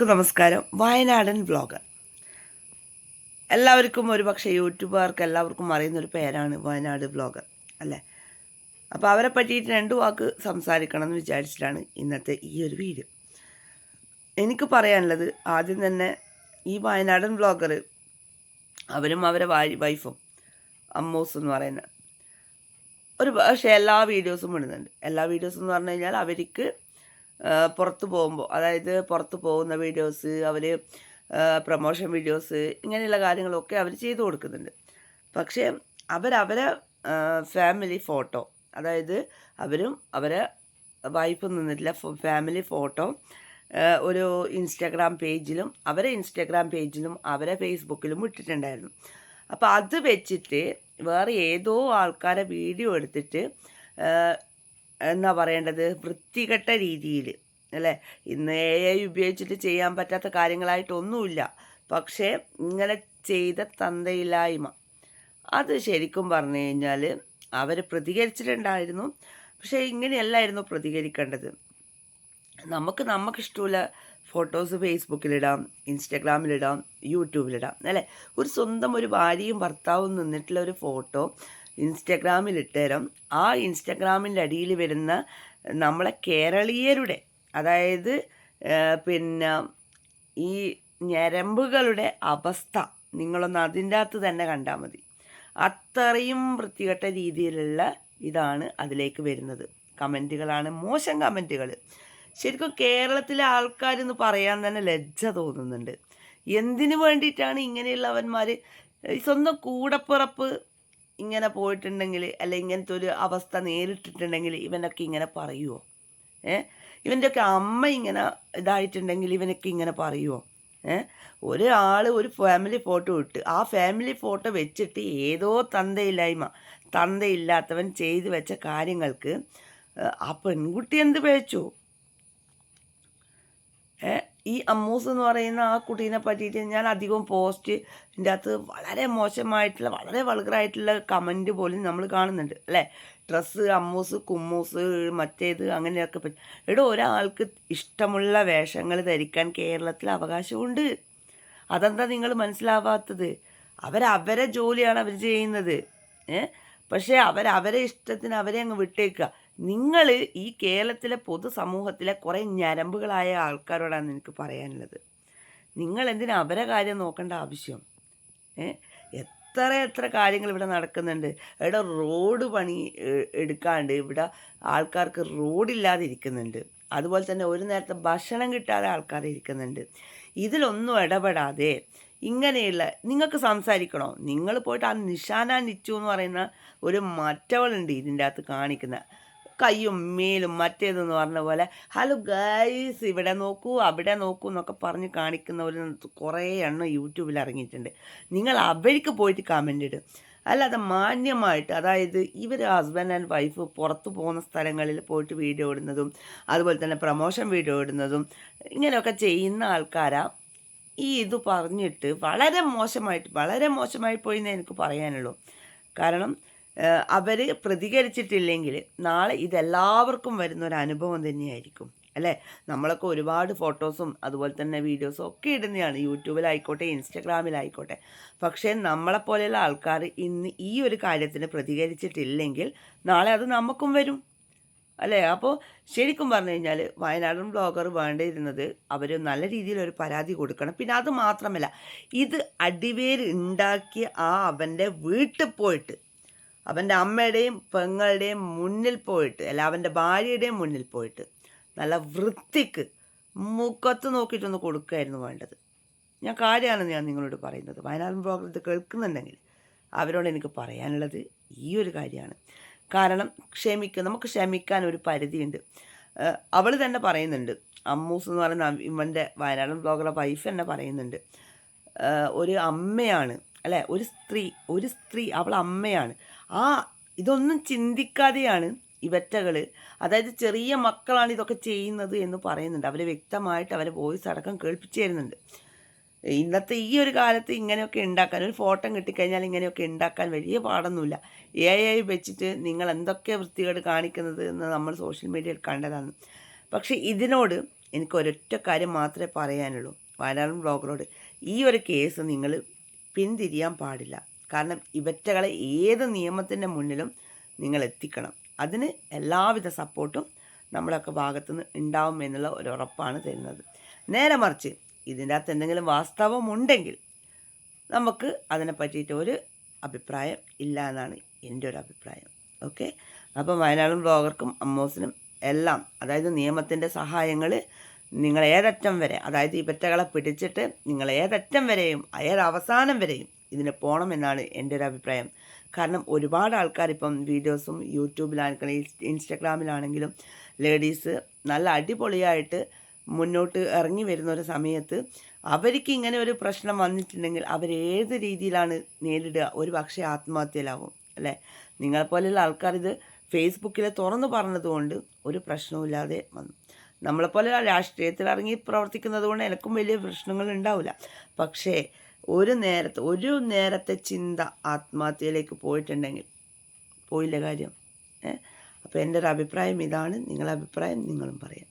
എല്ലാവർക്കും നമസ്കാരം. വയനാടൻ വ്ളോഗർ എല്ലാവർക്കും ഒരുപക്ഷെ യൂട്യൂബുകാർക്ക് എല്ലാവർക്കും അറിയുന്നൊരു പേരാണ് വയനാട് വ്ളോഗർ അല്ലേ? അപ്പോൾ അവരെ പറ്റിയിട്ട് രണ്ട് വാക്ക് സംസാരിക്കണം എന്ന് വിചാരിച്ചിട്ടാണ് ഇന്നത്തെ ഈ ഒരു വീഡിയോ. എനിക്ക് പറയാനുള്ളത് ആദ്യം തന്നെ ഈ വയനാടൻ വ്ളോഗർ അവരും അവരെ വൈഫും അമ്മൂസ് എന്ന് പറയുന്ന ഒരു പക്ഷേ എല്ലാ വീഡിയോസും ഇടുന്നുണ്ട്. എല്ലാ വീഡിയോസും എന്ന് പറഞ്ഞു കഴിഞ്ഞാൽ അവർക്ക് പുറത്ത് പോകുമ്പോൾ അതായത് പുറത്ത് പോകുന്ന വീഡിയോസ് അവർ പ്രൊമോഷൻ വീഡിയോസ് ഇങ്ങനെയുള്ള കാര്യങ്ങളൊക്കെ അവർ ചെയ്തു കൊടുക്കുന്നുണ്ട്. പക്ഷേ അവരവരെ ഫാമിലി ഫോട്ടോ അതായത് അവരും അവരെ വൈഫ് നിന്നിട്ടില്ല ഫാമിലി ഫോട്ടോ ഒരു ഇൻസ്റ്റാഗ്രാം പേജിലും അവരെ ഇൻസ്റ്റാഗ്രാം പേജിലും അവരെ ഫേസ്ബുക്കിലും ഇട്ടിട്ടുണ്ടായിരുന്നു. അപ്പോൾ അത് വെച്ചിട്ട് വേറെ ഏതോ ആൾക്കാരെ വീഡിയോ എടുത്തിട്ട് എന്നാ പറയേണ്ടത്? വൃത്തികെട്ട രീതിയിൽ അല്ലേ? ഇന്ന് എ ഐ ഉപയോഗിച്ചിട്ട് ചെയ്യാൻ പറ്റാത്ത കാര്യങ്ങളായിട്ടൊന്നുമില്ല. പക്ഷേ ഇങ്ങനെ ചെയ്ത തന്തയില്ലായ്മ. അത് ശരിക്കും പറഞ്ഞു കഴിഞ്ഞാൽ അവർ പ്രതികരിച്ചിട്ടുണ്ടായിരുന്നു. പക്ഷേ ഇങ്ങനെയല്ലായിരുന്നു പ്രതികരിക്കേണ്ടത്. നമുക്ക് നമുക്കിഷ്ടമുള്ള ഫോട്ടോസ് ഫേസ്ബുക്കിലിടാം ഇൻസ്റ്റഗ്രാമിലിടാം യൂട്യൂബിലിടാം അല്ലേ? ഒരു സ്വന്തം ഒരു ഭാര്യയും ഭർത്താവും നിന്നിട്ടുള്ള ഒരു ഫോട്ടോ ഇൻസ്റ്റഗ്രാമിൽ ഇട്ടുതരാം ആ ഇൻസ്റ്റഗ്രാമിന്റെ അടിയിൽ വരുന്ന നമ്മളെ കേരളീയരുടെ അതായത് പിന്നെ ഈ ഞരമ്പുകളുടെ അവസ്ഥ നിങ്ങളൊന്ന് അതിന്റെ അകത്ത് തന്നെ കണ്ടാൽ മതി. അത്രയും വൃത്തികെട്ട രീതിയിലുള്ള ഇതാണ് അതിലേക്ക് വരുന്നത്. കമന്റുകളാണ് മോശം കമന്റുകൾ ശരിക്കും കേരളത്തിലെ ആൾക്കാരെന്ന് പറയാൻ തന്നെ ലജ്ജ തോന്നുന്നുണ്ട്. എന്തിനു വേണ്ടിയിട്ടാണ് ഇങ്ങനെയുള്ളവന്മാർ സ്വന്തം കൂടപ്പിറപ്പ് ഇങ്ങനെ പോയിട്ടുണ്ടെങ്കിൽ അല്ല ഇങ്ങനത്തെ ഒരു അവസ്ഥ നേരിട്ടിട്ടുണ്ടെങ്കിൽ ഇവനൊക്കെ ഇങ്ങനെ പറയുമോ ഏ? ഇവന്റെയൊക്കെ അമ്മ ഇങ്ങനെ ഇതായിട്ടുണ്ടെങ്കിൽ ഇവനൊക്കെ ഇങ്ങനെ പറയുമോ ഏ? ഒരാൾ ഒരു ഫാമിലി ഫോട്ടോ ഇട്ട് ആ ഫാമിലി ഫോട്ടോ വെച്ചിട്ട് ഏതോ തന്തയില്ലായ്മ തന്തയില്ലാത്തവൻ ചെയ്തു വെച്ച കാര്യങ്ങൾക്ക് ആ പെൺകുട്ടി എന്ത് പേച്ചു ഏ, ഈ അമ്മൂസ് എന്ന് പറയുന്ന ആ കുട്ടീനെ പറ്റിയിട്ട് ഞാൻ അധികവും പോസ്റ്റ് ഇതിന്റെ അകത്ത് വളരെ മോശമായിട്ടുള്ള വളരെ വൾഗറായിട്ടുള്ള കമന്റ് പോലും നമ്മൾ കാണുന്നുണ്ട് അല്ലേ? ഡ്രസ്സ് അമ്മൂസ് കുമ്മൂസ് മറ്റേത് അങ്ങനെയൊക്കെ പറ്റി. എടോ ഒരാൾക്ക് ഇഷ്ടമുള്ള വേഷങ്ങൾ ധരിക്കാൻ കേരളത്തിൽ അവകാശമുണ്ട്. അതെന്താ നിങ്ങൾ മനസ്സിലാവാത്തത്? അവരവരെ ജോലിയാണ് അവർ ചെയ്യുന്നത്. ഏ? പക്ഷേ അവരവരെ ഇഷ്ടത്തിന് അവരെ അങ്ങ് വിട്ടേക്കുക. നിങ്ങൾ ഈ കേരളത്തിലെ പൊതുസമൂഹത്തിലെ കുറേ ഞരമ്പുകളായ ആൾക്കാരോടാണ് എനിക്ക് പറയാനുള്ളത്. നിങ്ങൾ എന്തിനാ അവരെ കാര്യം നോക്കേണ്ട ആവശ്യം? എത്ര എത്ര കാര്യങ്ങൾ ഇവിടെ നടക്കുന്നുണ്ട്. ഇവിടെ റോഡ് പണി എടുക്കാണ്ട് ഇവിടെ ആൾക്കാർക്ക് റോഡില്ലാതെ ഇരിക്കുന്നുണ്ട് അതുപോലെ തന്നെ ഒരു നേരത്തെ ഭക്ഷണം കിട്ടാതെ ആൾക്കാർ ഇരിക്കുന്നുണ്ട്. ഇതിലൊന്നും ഇടപെടാതെ ഇങ്ങനെയുള്ള നിങ്ങൾക്ക് സംസാരിക്കണോ? നിങ്ങൾ പോയിട്ട് ആ നിഷാന നിച്ചു എന്ന് പറയുന്ന ഒരു മറ്റവളുണ്ട് ഇതിന്റെ അകത്ത് കാണിക്കുന്ന. കയ്യും മേലും മറ്റേതെന്ന് പറഞ്ഞ പോലെ ഹലോ ഗൈസ് ഇവിടെ നോക്കൂ അവിടെ നോക്കൂ എന്നൊക്കെ പറഞ്ഞ് കാണിക്കുന്ന ഒരു കുറേ എണ്ണം യൂട്യൂബിൽ ഇറങ്ങിയിട്ടുണ്ട്. നിങ്ങൾ അവർക്ക് പോയിട്ട് കമന്റ് ഇടും. അല്ലാതെ മാന്യമായിട്ട് അതായത് ഇവർ ഹസ്ബൻഡ് ആൻഡ് വൈഫ് പുറത്തു പോകുന്ന സ്ഥലങ്ങളിൽ പോയിട്ട് വീഡിയോ ഇടുന്നതും അതുപോലെ തന്നെ പ്രമോഷൻ വീഡിയോ ഇടുന്നതും ഇങ്ങനെയൊക്കെ ചെയ്യുന്ന ആൾക്കാരാ. ഈ ഇത് പറഞ്ഞിട്ട് വളരെ മോശമായിട്ട് വളരെ മോശമായി പോയി എന്നേ എനിക്ക് പറയാനുള്ളൂ. കാരണം അവർ പ്രതികരിച്ചിട്ടില്ലെങ്കിൽ നാളെ ഇതെല്ലാവർക്കും വരുന്ന ഒരു അനുഭവം തന്നെയായിരിക്കും. അല്ലേ? നമ്മളൊക്കെ ഒരുപാട് ഫോട്ടോസും അതുപോലെ തന്നെ വീഡിയോസും ഒക്കെ ഇടുന്നതാണ്. യൂട്യൂബിലായിക്കോട്ടെ ഇൻസ്റ്റഗ്രാമിലായിക്കോട്ടെ. പക്ഷേ നമ്മളെപ്പോലെയുള്ള ആൾക്കാർ ഇന്ന് ഈ ഒരു കാര്യത്തിന് പ്രതികരിച്ചിട്ടില്ലെങ്കിൽ നാളെ അത് നമുക്കും വരും. അല്ലേ? അപ്പോൾ ശരിക്കും പറഞ്ഞു കഴിഞ്ഞാൽ വയനാടൻ ബ്ലോഗർ വേണ്ടിയിരുന്നത് അവർ നല്ല രീതിയിൽ ഒരു പരാതി കൊടുക്കണം. പിന്നെ അത് മാത്രമല്ല ഇത് അടിവേര് ഉണ്ടാക്കിയ ആ അവന്റെ വീട്ടിൽ പോയിട്ട് അവന്റെ അമ്മയുടെയും പെങ്ങളുടെയും മുന്നിൽ പോയിട്ട് അല്ല അവന്റെ ഭാര്യയുടെയും മുന്നിൽ പോയിട്ട് നല്ല വൃത്തിക്ക് മുഖത്ത് നോക്കിയിട്ടൊന്ന് കൊടുക്കുകയായിരുന്നു വേണ്ടത്. ഞാൻ കാര്യമാണ് ഞാൻ നിങ്ങളോട് പറയുന്നത്. വയനാടൻ ബ്ലോഗർ കേൾക്കുന്നുണ്ടെങ്കിൽ അവരോട് എനിക്ക് പറയാനുള്ളത് ഈ ഒരു കാര്യമാണ്. കാരണം ക്ഷമിക്കുക നമുക്ക് ക്ഷമിക്കാൻ ഒരു പരിധിയുണ്ട്. അവൾ തന്നെ പറയുന്നുണ്ട്. അമ്മൂസ് എന്ന് പറയുന്ന ഇവന്റെ വയനാടൻ ബ്ലോഗറുടെ വൈഫ് തന്നെ പറയുന്നുണ്ട്. ഒരു അമ്മയാണ് അല്ലേ? ഒരു സ്ത്രീ ഒരു സ്ത്രീ അവൾ അമ്മയാണ്. ആ ഇതൊന്നും ചിന്തിക്കാതെയാണ് ഇവറ്റകൾ അതായത് ചെറിയ മക്കളാണ് ഇതൊക്കെ ചെയ്യുന്നത് എന്ന് പറയുന്നുണ്ട്. അവർ വ്യക്തമായിട്ട് അവരെ വോയിസ് അടക്കം കേൾപ്പിച്ചു തരുന്നുണ്ട്. ഇന്നത്തെ ഈ ഒരു കാലത്ത് ഇങ്ങനെയൊക്കെ ഉണ്ടാക്കാൻ ഒരു ഫോട്ടോ കിട്ടിക്കഴിഞ്ഞാൽ ഇങ്ങനെയൊക്കെ ഉണ്ടാക്കാൻ വലിയ പാടൊന്നുമില്ല. എ ഐ വെച്ചിട്ട് നിങ്ങൾ എന്തൊക്കെ വൃത്തികേട് കാണിക്കുന്നത് എന്ന് നമ്മൾ സോഷ്യൽ മീഡിയയിൽ കണ്ടതാണ്. പക്ഷേ ഇതിനോട് എനിക്ക് ഒരൊറ്റ കാര്യം മാത്രമേ പറയാനുള്ളൂ. വയനാടൻ ബ്ലോഗറോട് ഈ ഒരു കേസ് നിങ്ങൾ പിന്തിരിയാൻ പാടില്ല. കാരണം ഇവറ്റകളെ ഏത് നിയമത്തിന്റെ മുന്നിലും നിങ്ങൾ എത്തിക്കണം. അതിന് എല്ലാവിധ സപ്പോർട്ടും നമ്മളൊക്കെ ഭാഗത്തുനിന്ന് ഉണ്ടാവും എന്നുള്ള ഒരു ഉറപ്പാണ് തരുന്നത്. നേരെ മറിച്ച് ഇതിന്റെ അകത്ത് എന്തെങ്കിലും വാസ്തവമുണ്ടെങ്കിൽ നമുക്ക് അതിനെ പറ്റിയിട്ട് ഒരു അഭിപ്രായം ഇല്ല എന്നാണ് എന്റെ ഒരു അഭിപ്രായം. ഓക്കെ? അപ്പം വയനാടും ബ്ലോഗർക്കും അമ്മോസിനും എല്ലാം അതായത് നിയമത്തിന്റെ സഹായങ്ങൾ നിങ്ങൾ ഏതറ്റം വരെ അതായത് ഈ പെറ്റകളെ പിടിച്ചിട്ട് നിങ്ങൾ ഏതറ്റം വരെയും ഏതവസാനം വരെയും ഇതിന് പോകണമെന്നാണ് എന്റെ ഒരു അഭിപ്രായം. കാരണം ഒരുപാട് ആൾക്കാർ ഇപ്പം വീഡിയോസും യൂട്യൂബിലാണെങ്കിലും ഇൻസ്റ്റഗ്രാമിലാണെങ്കിലും ലേഡീസ് നല്ല അടിപൊളിയായിട്ട് മുന്നോട്ട് ഇറങ്ങി വരുന്ന ഒരു സമയത്ത് അവർക്ക് ഇങ്ങനെ ഒരു പ്രശ്നം വന്നിട്ടുണ്ടെങ്കിൽ അവരേത് രീതിയിലാണ് നേരിടുക? ഒരു പക്ഷേ ആത്മഹത്യയിലാവും അല്ലേ? നിങ്ങളെപ്പോലെയുള്ള ആൾക്കാർ ഇത് ഫേസ്ബുക്കിൽ തുറന്നു പറഞ്ഞതുകൊണ്ട് ഒരു പ്രശ്നവുമില്ലാതെ വന്നു. നമ്മളെപ്പോലെ രാഷ്ട്രീയത്തിൽ ഇറങ്ങി പ്രവർത്തിക്കുന്നത് കൊണ്ട് എനിക്കും വലിയ പ്രശ്നങ്ങൾ ഉണ്ടാവില്ല പക്ഷേ ഒരു നേരത്തെ ഒരു നേരത്തെ ചിന്ത ആത്മഹത്യയിലേക്ക് പോയിട്ടുണ്ടെങ്കിൽ പോയില്ല കാര്യം. ഏ? അപ്പോൾ എന്റെ ഒരു അഭിപ്രായം ഇതാണ്. നിങ്ങളുടെ അഭിപ്രായം നിങ്ങളും പറയാം